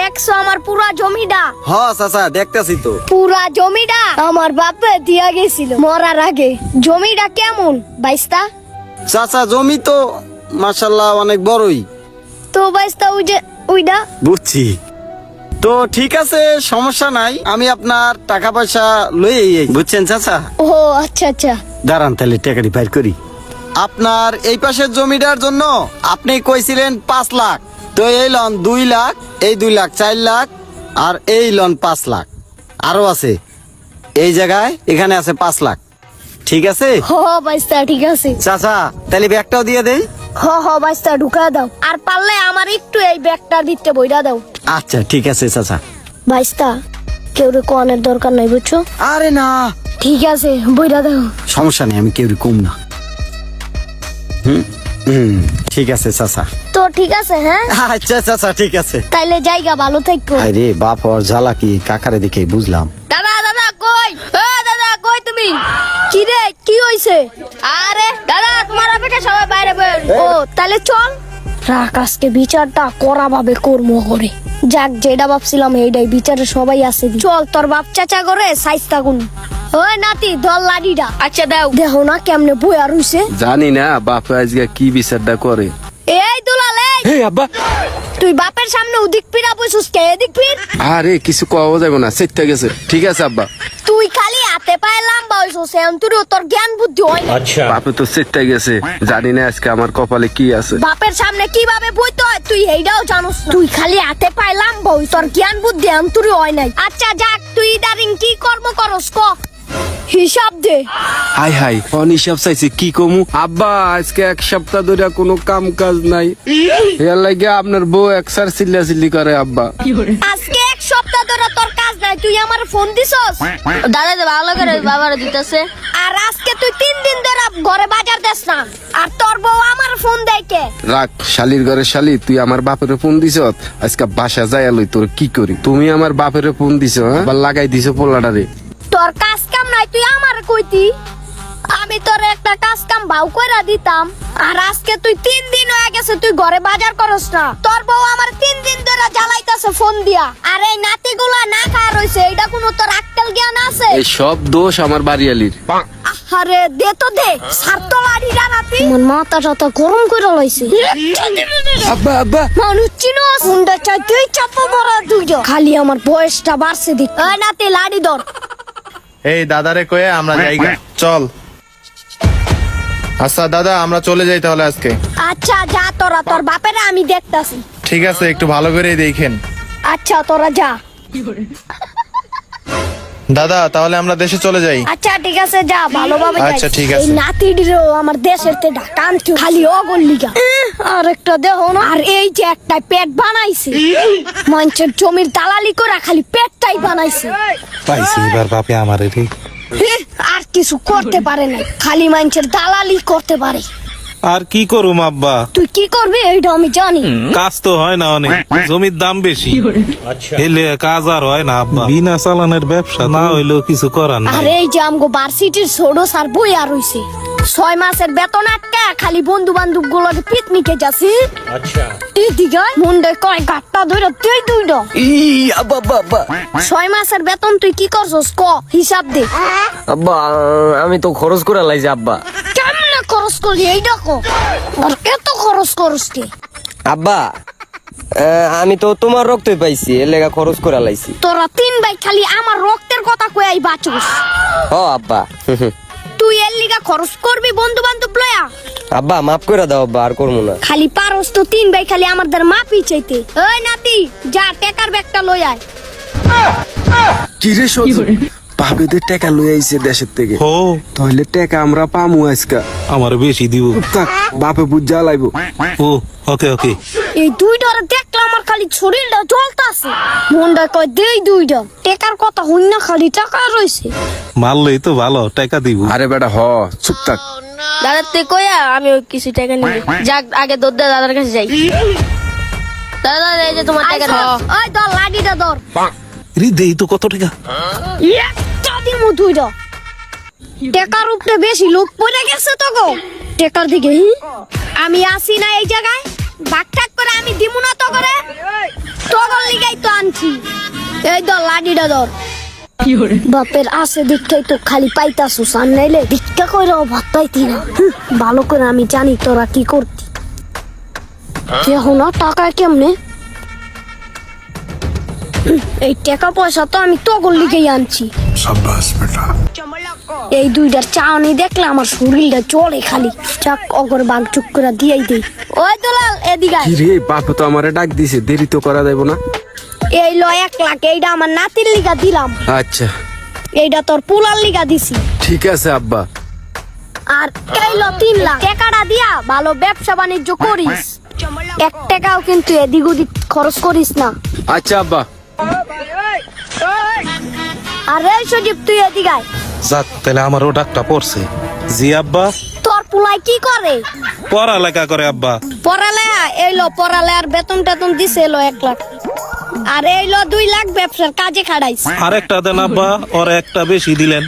দেখছ আমার পুরা জমিটা? হ চাচা দেখতেছি তো। পুরা জমিটা আমার বাপে দিয়া গেছিল মরার আগে। জমিটা কেমন বাইস্তা? চাচা জমি তো মার্শাল্লাহ অনেক বড়ই। তো বাইস্তা ওই যে ওইটা বুঝছি। তো ঠিক আছে সমস্যা নাই আমি আপনার টাকা পয়সা লই বুঝছেন চাচা? ও আচ্ছা আচ্ছা। দাঁড়ান তাহলে টাকাটি বাইর করি। আপনার এই পাশের জমিটার জন্য আপনি কইছিলেন পাঁচ লাখ। তো এই লন দুই লাখ এই দুই লাখ চার লাখ আর এই লন পাঁচ লাখ। আরও আছে। এই জায়গায় এখানে আছে পাঁচ লাখ। ঠিক আছে? হ বাইস্তা ঠিক আছে। চাচা তাহলে ব্যাগটাও দিয়ে দেই। হ হ বাইস্তা ঢুকা দাও। আর পারলে আমার একটু এই ব্যাগটা দিতে বইরা দাও। আচ্ছা ঠিক আছে চাচা। বাইস্তা কেউ রে কোয়ানের দরকার নাই বুঝছ? আরে না। ঠিক আছে বইরা দাও। সমস্যা নেই আমি কেউ কম না। হুম? হুম ঠিক আছে চাচা। তো ঠিক আছে হ্যাঁ? আচ্ছা চাচা ঠিক আছে। তাইলে জায়গা ভালো থাকো। আরে বাপ ওর জ্বালা কি কাকারে দেখে বুঝলাম। দাদা দাদা কই? এ দাদা কই তুমি? কি রে কি হইছে? আরে দাদা তোমার অপেক্ষা সবাই বাইরে বের ও তাহলে চল। রাখ আজকে বিচারটা করা ভাবে কর্ম করে যাক যেটা ভাবছিলাম এইটাই বিচারে সবাই আছে। চল তোর বাপ চাচা করে সাইস্তা গুন ওই নাতি দল আচ্ছা দাও। দেখো না কেমনে রইছে? জানি না বাপে আজকে কি বিচারটা করে। এই দুলাল এই! হে আব্বা! তুই বাপের সামনে বসুস কে? এদিক পির আরে কিছু কওয়া যাবে না সেটা গেছে। ঠিক আছে আব্বা। তুই খালি হাতে পায়ে লাম্বা হইছস এখন তুই তোর জ্ঞান বুদ্ধি হয় না। বাপে তো গেছে জানি না আজকে আমার কপালে কি আছে। বাপের সামনে কীভাবে বইতে হয় তুই এইটাও জানোস না। তুই খালি হাতে পায়ে লাম্বা হই তোর জ্ঞান বুদ্ধি অন্তরে হয় নাই। আচ্ছা যাক তুই ইদারিং কি কর্ম করস ক? হিসাব দে। হাই হাই অনিসাব চাইছে? কি কমু? আব্বা আজকে এক সপ্তাহ ধরে কোনো কাম কাজ নাই। এর লাগে আপনার বউ একসার চিল্লা চিল্লি করে আব্বা। আজকে এক সপ্তাহ ধরে তোর কাজ নাই তুই আমার ফোন দিছস? দাদা ভালো করে বাবার দিতেছে। আর আজকে তুই তিন দিন ধরে ঘরে বাজার দেস না আর তোর বউ আমার ফোন দেখে রাখ শালির ঘরে শালি তুই আমার বাপের ফোন দিছ আজকে বাসা যায় লই তোর কি করি? তুমি আমার বাপের ফোন দিছ হ্যাঁ? আবার লাগাই দিছ পোলাটারে। তোর কাজ কাম নাই তুই আমার কইতি। আমি তোর একটা কাজ কাম ভাও কইরা দিতাম। আর আজকে তুই তিন দিন হয়ে গেছে তুই ঘরে বাজার করস না। তোর বউ আমার তিন দিন ধরে জ্বালাইতাছে ফোন দিয়া। আর এই নাতিগুলা না খায় রইছে এটা কোনো তোর আক্কেল জ্ঞান আছে? এই সব দোষ আমার বাড়িয়ালির। আরে দে তো দে সারত লাড়িরা নাতি। মন মাথাটা তো গরম করে লইছে। আব্বা আব্বা। মানুষ চিনোস। মুন্ডা চাই তুই চাপা বড় দুইজন। খালি আমার বয়সটা বাড়ছে দিক ওই নাতি লাড়ি ধর। এই দাদারে কয়ে আমরা যাই চল। আচ্ছা দাদা আমরা চলে যাই তাহলে আজকে। আচ্ছা যা তোরা তোর বাপেরা আমি দেখতাছি। ঠিক আছে একটু ভালো করে দেখেন। আচ্ছা তোরা যা। দাদা তাহলে আমরা দেশে চলে যাই। আচ্ছা ঠিক আছে যা ভালোভাবে যাই। আচ্ছা, ঠিক আছে। এই নাতিটিরও আমার দেশের তে ঢাকা আনতে খালি অগল্লিগা আর একটা দেখো না। আর এই যে একটা পেট বানাইছে মানুষের জমির দালালি করে খালি পেটটাই বানাইছে। পাইছি এবার বাপে আমার রে। আর কিছু করতে পারে না খালি মানুষের দালালি করতে পারে। আর কি করুম আব্বা? তুই কি করবি? এইটা আমি জানি। কাজ তো হয় না অনেক। জমির দাম বেশি। এলে কাজ আর হয় না আব্বা। বিনা চালানের ব্যবসা না হইলেও কিছু করার আর নাই এই যে আমগো ভার্সিটির ছোট স্যার বই আর হইছে। ছয় মাসের বেতন আটকা খালি বন্ধু বান্ধব গুলোকে পিকনিকে যাচ্ছি এদিকে মুন্ডে কয় গাট্টা ধরে তুই দুইটা আব্বা আব্বা ছয় মাসের বেতন তুই কি করছস? ক হিসাব দে। আব্বা আমি তো খরচ করে লাইছি আব্বা। কেমনে খরচ করলি এইটা ক আর এত খরচ করস কে? আব্বা আমি তো তোমার রক্তই পাইছি এর লেগা খরচ করে লাইছি। তোরা তিন ভাই খালি আমার রক্তের কথা কই বাঁচুস। হ আব্বা। তুই এর লিগা খরচ করবি বন্ধু বান্ধব লয়া? আব্বা মাফ করে দাও আব্বা আর করব না। খালি পারস তো তিন ভাই খালি আমাদের মাপি চাইতে। ওই নাতি যা টেকার ব্যাগটা লই আয়। কি রে সজু বাপেদের টাকা লই আইছে দেশের থেকে। ও তাহলে টাকা আমরা পামু আজকা। আমার বেশি দিব। থাক বাপে বুঝ জ্বালাইব। ও ওকে ওকে। এই দুইটারে দেখলে আমার খালি শরীরটা জ্বলতাছে। মনটা কয় দেই দুইটা। টেকার কথা হই না খালি টাকা রইছে। মারলেই তো ভালো টাকা দিব। আরে বেটা হ চুপ থাক। দাদার থেকে কইয়া আমি ওই কিছু টাকা নিব। যাক আগে দুধ দাদার কাছে যাই। দাদা এই যে তোমার টাকা ওই ধর লাঠিটা ধর। রে দেই তো কত টাকা? একটা দিমু দুইটা। টেকার উপরে বেশি লোক পড়ে গেছে তো গো। টেকার দিকে হি? আমি আসি না এই জায়গায়। বাকঠাক করে আমি দিমু না তো করে তোগর লিগাই তো আনছি। এই ধর লাডিটা ধর। বাপের আছে দীক্ষাই তো খালি পাইতাছুস আর নাইলে ভিক্ষা কইরাও ভাত পাইতি না। হুঁ, ভালো করে আমি জানি তোরা কি করতি। কেহ না টাকা কেমনে? এই টাকা পয়সা তো আমি তগর লিগেই আনছি। এই দুইটার চাউনি দেখলে আমার শরীরটা চলে খালি। চাক অগর বাঘ চুপ করে দিয়েই দেই। ওই দুলাল এদিকে রে বাপ তো আমারে ডাক দিছে দেরি তো করা যাইব না। এই ল এক লাখ এইটা আমার নাতির লিগা দিলাম। আচ্ছা। এইটা তোর পুলার লিগা দিছি। ঠিক আছে আব্বা। আর এই ল তিন লাখ। টাকাটা দিয়া ভালো ব্যবসা বাণিজ্য করিস। এক টাকাও কিন্তু এদিক ওদিক খরচ করিস না। আচ্ছা আব্বা। আর এই সজীব তুই এদিকে আয়। যাক তাহলে আমারও ডাকটা পড়ছে। জি আব্বা। তোর পুলাই কি করে? পড়ালেখা করে আব্বা। পড়ালেয়া এই লো পড়ালেয়ার বেতন টেতন দিছে এলো এক লাখ। আর এই লো দুই লাখ ব্যবসার কাজে খাড়াইস আরেকটা দেন আব্বা ওর একটা বেশি দিলেন।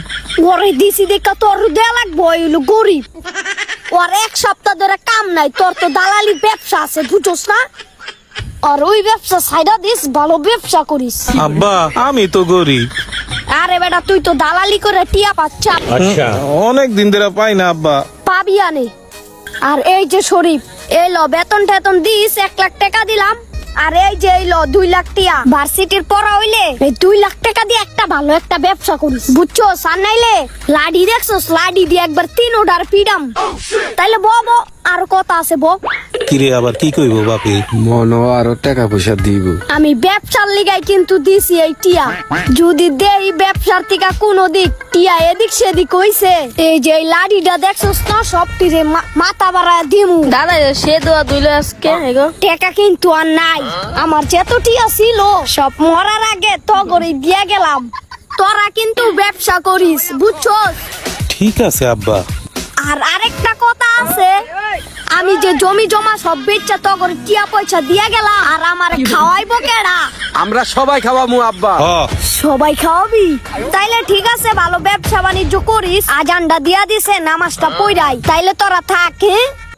ওরে দিছি দেখা তোর দেয়া লাগবো এলো গরিব। ওর এক সপ্তাহ ধরে কাম নাই তোর তো দালালি ব্যবসা আছে বুঝোস না? আর ওই ব্যবসা সাইডা দিস ভালো ব্যবসা করিস। আব্বা আমি তো গরিব। আরে বেটা তুই তো দালালি করে টিয়া পাচ্ছা। অনেক দিন ধরে পাই না আব্বা। পাবি আনে। আর এই যে শরীফ এই ল বেতন টেতন দিস এক লাখ টাকা দিলাম। আর এই যে এই ল দুই লাখ টিয়া। ভার্সিটির পড়া হইলে এই দুই লাখ টাকা দিয়ে একটা ভালো একটা ব্যবসা করিস। বুঝছ সার নাইলে লাডি দেখছোস? লাডি দিয়ে একবার তিন ওটার পিডাম তাইলে ব ব আর কথা আছে ব কিরে আবার কি কইব বাপি? মন আরও টাকা পয়সা দিব। আমি ব্যবসার লিগাই কিন্তু দিছি এই টিয়া। যদি দেই ব্যবসার থেকে কোনো দিক টিয়া এদিক সেদিক হইছে। এই যে এই লাডিটা দেখছস না সব টিরে মাথা বাড়ায় দিমু। দাদা সে দোয়া দুইলো আজকে এগো টাকা কিন্তু আর নাই। আমার যত টিয়া ছিল সব মরার আগে তো করে দিয়া গেলাম। তোরা কিন্তু ব্যবসা করিস বুঝছস? ঠিক আছে আব্বা। আর আরেকটা কথা আছে আমি যে জমি জমা সব বেচা তো করে টিয়া পয়সা দিয়ে গেলাম। আর আমার খাওয়াইবো কেডা? আমরা সবাই খাওয়ামু আব্বা। সবাই খাওয়াবি? তাইলে ঠিক আছে ভালো ব্যবসা বাণিজ্য করিস। আজানটা দিয়া দিছে নামাজটা পইরাই তাইলে তোরা থাক হ্যাঁ?